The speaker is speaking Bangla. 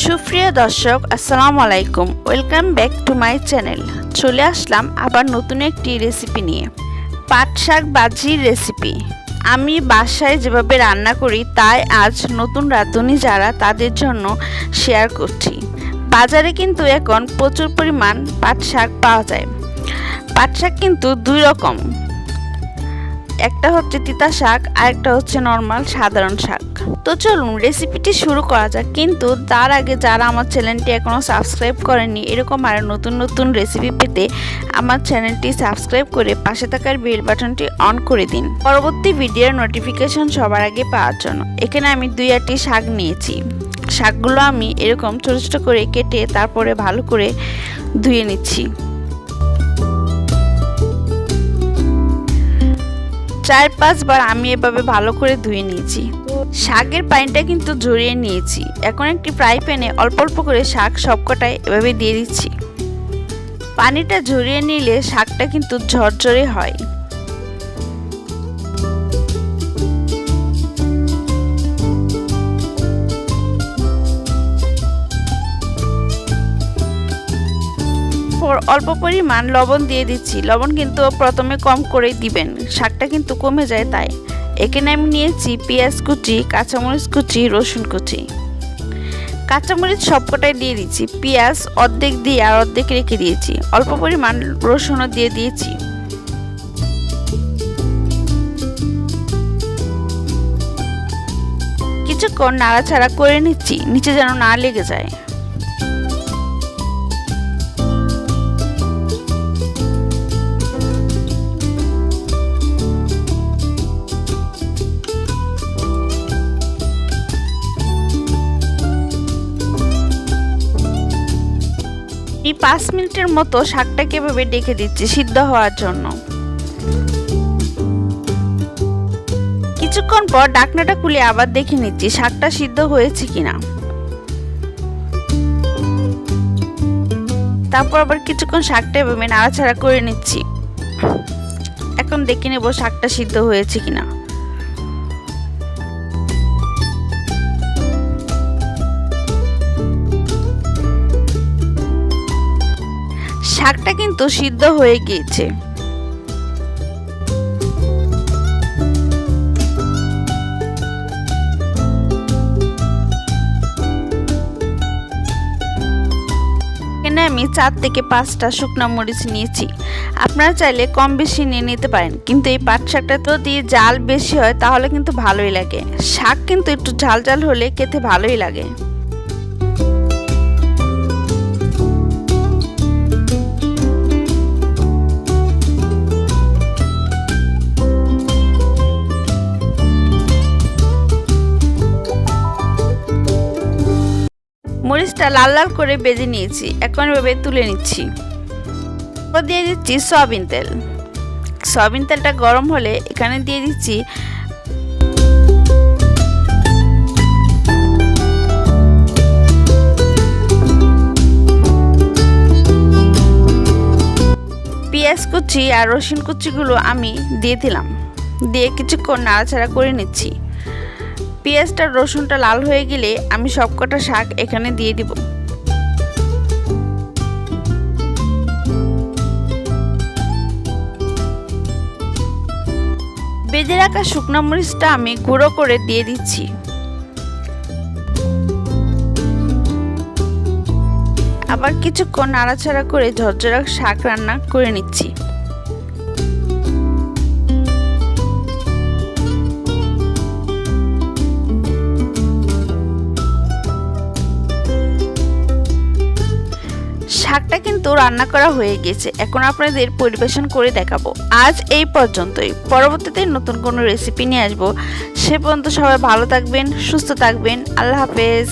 সুপ্রিয় দর্শক, আসসালামু আলাইকুম। Welcome back to my channel চলে আসলাম আবার নতুন একটি রেসিপি নিয়ে। পাট শাক বাজির রেসিপি আমি বাসায় যেভাবে রান্না করি, তাই আজ নতুন রাঁধুনি যারা, তাদের জন্য শেয়ার করছি। বাজারে কিন্তু এখন প্রচুর পরিমাণ পাট শাক পাওয়া যায়। পাট শাক কিন্তু দুই রকম। একটা হচ্ছে তিতা শাক আর একটা হচ্ছে নর্মাল সাধারণ শাক। তো চলুন রেসিপিটি শুরু করা যাক। কিন্তু তার আগে যারা আমার চ্যানেলটি এখনও সাবস্ক্রাইব করেনি এরকম আর নতুন নতুন রেসিপি পেতে আমার চ্যানেলটি সাবস্ক্রাইব করে পাশে থাকার বেল বাটনটি অন করে দিন। পরবর্তী ভিডিওর নোটিফিকেশন সবার আগে পাওয়ার জন্য। এখানে আমি দুই আটটি শাক নিয়েছি। শাকগুলো আমি এরকম ছোটো ছোটো করে কেটে তারপরে ভালো করে ধুয়ে নিচ্ছি। চার পাঁচবার আমি এভাবে ভালো করে ধুয়ে নিয়েছি। শাকের পানিটা কিন্তু ঝরিয়ে নিয়েছি। এখন একটি ফ্রাই প্যানে অল্প অল্প করে শাক সবকটায় এভাবে দিয়ে দিচ্ছি। পানিটা ঝরিয়ে নিলে শাকটা কিন্তু ঝরঝরে হয়। পর অল্প পরিমাণ লবণ দিয়ে দিচ্ছি। লবণ কিন্তু প্রথমে কম করেই দিবেন। শাকটা কিন্তু কমে যায় তাই। এখানে আমি নিয়েছি পেঁয়াজ কুচি, কাঁচামরিচ কুচি, রসুন কুচি। কাঁচামরিচ সবকটাই দিয়ে দিচ্ছি। পেঁয়াজ অর্ধেক দিয়ে আর অর্ধেক রেখে দিয়েছি। অল্প পরিমাণ রসুনও দিয়ে দিয়েছি। কিছুক্ষণ নাড়াচাড়া করে নিচ্ছি। নিচে যেন না লেগে যায়। পাঁচ মিনিটের মতো শাকটাকে এভাবে ডেকে দিচ্ছি সিদ্ধ হওয়ার জন্য। কিছুক্ষণ পর ডাকনাটা খুলে আবার দেখে নিচ্ছি শাকটা সিদ্ধ হয়েছে কিনা। তারপর আবার কিছুক্ষণ শাকটা এভাবে নাড়াচাড়া করে নিচ্ছি। এখন দেখে নেব শাকটা সিদ্ধ হয়েছে কিনা। শাকটা কিন্তু সিদ্ধ হয়ে গিয়েছে। এখানে আমি চার থেকে পাঁচটা শুকনো মরিচ নিয়েছি। আপনারা চাইলে কম বেশি নিয়ে নিতে পারেন, কিন্তু এই পাট শাকটা যদি জাল বেশি হয়, তাহলে কিন্তু ভালোই লাগে। শাক কিন্তু একটু ঝাল ঝাল হলে খেতে ভালোই লাগে। মরিচটা লাল লাল করে বেজে নিয়েছি। এখন এভাবে তুলে নিচ্ছি। দিয়ে দিচ্ছি সয়াবিন তেল। সয়াবিন তেলটা গরম হলে এখানে দিয়ে দিচ্ছি পেঁয়াজ কুচি আর রসুন কুচিগুলো আমি দিয়ে দিলাম। দিয়ে কিছুক্ষণ নাড়াচাড়া করে নিচ্ছি। পেঁয়াজটা রসুনটা লাল হয়ে গেলে আমি সবকটা শাক এখানে দিয়ে দিব। বেজে রাখা শুকনো মরিচটা আমি গুঁড়ো করে দিয়ে দিচ্ছি। আবার কিছুক্ষণ নাড়াচাড়া করে ঝরঝরা শাক রান্না করে নিচ্ছি। শাকটা কিন্তু রান্না করা হয়ে গেছে। এখন আপনাদের পরিবেশন করে দেখাবো। আজ এই পর্যন্তই। পরবর্তীতে নতুন কোনো রেসিপি নিয়ে আসব। সে পর্যন্ত সবাই ভালো থাকবেন, সুস্থ থাকবেন। আল্লাহ হাফেজ।